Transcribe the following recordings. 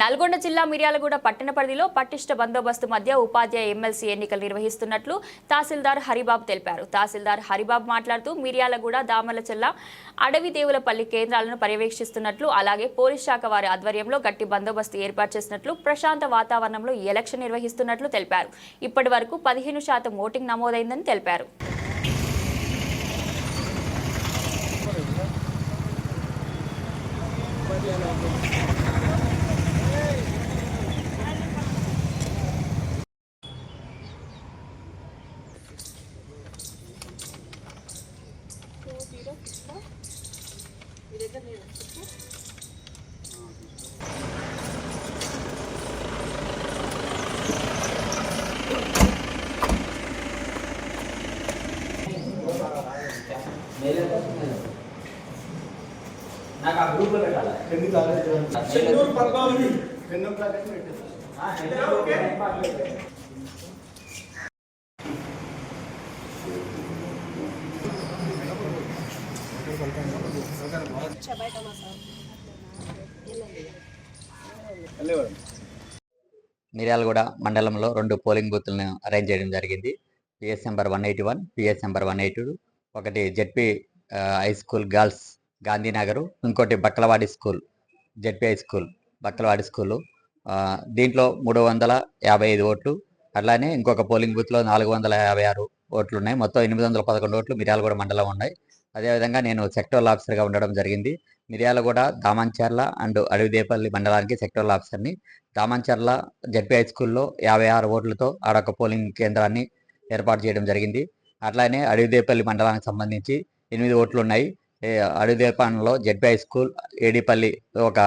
నల్గొండ జిల్లా మిర్యాలగూడ పట్టణ పరిధిలో పటిష్ట బందోబస్తు మధ్య ఉపాధ్యాయ ఎమ్మెల్సీ ఎన్నికలు నిర్వహిస్తున్నట్లు తహసీల్దార్ హరిబాబు తెలిపారు. తహసీల్దార్ హరిబాబు మాట్లాడుతూ మిర్యాలగూడ దామలచెల్ల అడవి దేవులపల్లి కేంద్రాలను పర్యవేక్షిస్తున్నట్లు అలాగే పోలీస్ శాఖ వారి ఆధ్వర్యంలో గట్టి బందోబస్తు ఏర్పాటు చేసినట్లు ప్రశాంత వాతావరణంలో ఈ ఎలక్షన్ నిర్వహిస్తున్నట్లు తెలిపారు. ఇప్పటి వరకు పదిహేను శాతం ఓటింగ్ నమోదైందని తెలిపారు. నాకు ఆ గ్రూప్లో పెట్టాలి పెన్ను కాలేదు చెన్నూరు పద్మావతి. పెన్ను కాలేదు పెట్టేసి ఆ, ఓకే. మిర్యాలగూడ మండలంలో రెండు పోలింగ్ బూత్లను అరేంజ్ చేయడం జరిగింది. PS number one eighty one PS number one eighty two ఒకటి ZP high school girls Gandhinagar ఇంకోటి Bakkalavadi school ZP high school Bakkalavadi school. దీంట్లో మూడు వందల యాభై ఐదు ఓట్లు అట్లానే ఇంకొక పోలింగ్ బూత్లో నాలుగు వందల యాభై ఆరు ఓట్లు ఉన్నాయి మొత్తం ఎనిమిది వందల పదకొండు ఓట్లు మిర్యాలగూడ మండలం ఉన్నాయి. అదేవిధంగా నేను సెక్టోరల్ ఆఫీసర్గా ఉండడం జరిగింది. మిర్యాలగూడ దామంచర్ల అండ్ అడవిదేపల్లి మండలానికి సెక్టోరల్ ఆఫీసర్ని దామంచర్ల జడ్పీ హై స్కూల్లో యాభై ఆరు ఓట్లతో ఆడొక పోలింగ్ కేంద్రాన్ని ఏర్పాటు చేయడం జరిగింది. అట్లానే అడవిదేపల్లి మండలానికి సంబంధించి ఎనిమిది ఓట్లు ఉన్నాయి అడవిదేపల్లిలో జడ్పీ హై స్కూల్ ఏడిపల్లి ఒక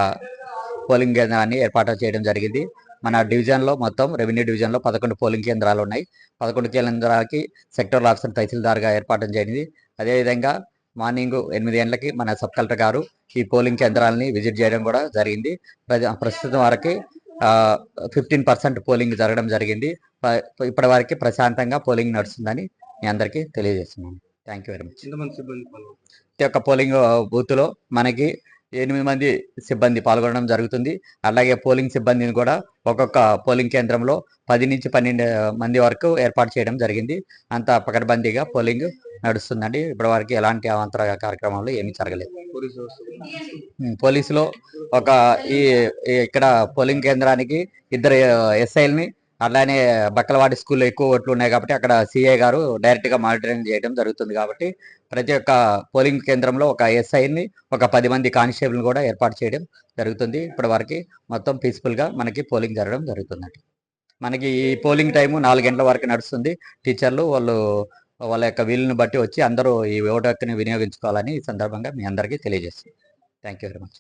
పోలింగ్ కేంద్రాన్ని ఏర్పాటు చేయడం జరిగింది. మన డివిజన్లో మొత్తం రెవెన్యూ డివిజన్లో పదకొండు పోలింగ్ కేంద్రాలు ఉన్నాయి పదకొండు కేంద్రాలకి సెక్టోరల్ ఆఫీసర్ తహసీల్దార్గా ఏర్పాటు జరిగింది అదేవిధంగా మార్నింగ్ ఎనిమిది గంటలకి మన సబ్ కలెక్టర్ గారు ఈ పోలింగ్ కేంద్రాలని విజిట్ చేయడం కూడా జరిగింది. ప్రస్తుతం వరకు ఫిఫ్టీన్ పర్సెంట్ పోలింగ్ జరగడం జరిగింది. ఇప్పటి వరకు ప్రశాంతంగా పోలింగ్ నడుస్తుందని మీ అందరికీ తెలియజేస్తున్నాను. Thank you very much. ప్రతి ఒక్క పోలింగ్ బూత్లో మనకి ఎనిమిది మంది సిబ్బంది పాల్గొనడం జరుగుతుంది. అలాగే పోలింగ్ సిబ్బందిని కూడా ఒక్కొక్క పోలింగ్ కేంద్రంలో పది నుంచి పన్నెండు మంది వరకు ఏర్పాటు చేయడం జరిగింది. అంత పకడ్బందీగా పోలింగ్ నడుస్తుందండి. ఇప్పటి వరకు ఎలాంటి అవాంతర కార్యక్రమాలు ఏమీ జరగలేదు. పోలీసులో ఒక ఈ ఇక్కడ పోలింగ్ కేంద్రానికి ఇద్దరు ఎస్ఐల్ని అలానే బక్కలవాడి స్కూల్లో ఎక్కువ ఓట్లు ఉన్నాయి కాబట్టి అక్కడ సిఐ గారు డైరెక్ట్గా మానిటరింగ్ చేయడం జరుగుతుంది కాబట్టి ప్రతి ఒక్క పోలింగ్ కేంద్రంలో ఒక ఎస్ఐని ఒక పది మంది కానిస్టేబుల్ కూడా ఏర్పాటు చేయడం జరుగుతుంది. ఇప్పటి వరకు మొత్తం పీస్ఫుల్గా మనకి పోలింగ్ జరగడం జరుగుతుందండి. మనకి ఈ పోలింగ్ టైము నాలుగు గంటల వరకు నడుస్తుంది. టీచర్లు వాళ్ళు వాళ్ళ యొక్క వీలుని బట్టి వచ్చి అందరూ ఈ ఓటు హక్కుని వినియోగించుకోవాలని ఈ సందర్భంగా మీ అందరికీ తెలియజేస్తుంది థ్యాంక్ యూ వెరీ మచ్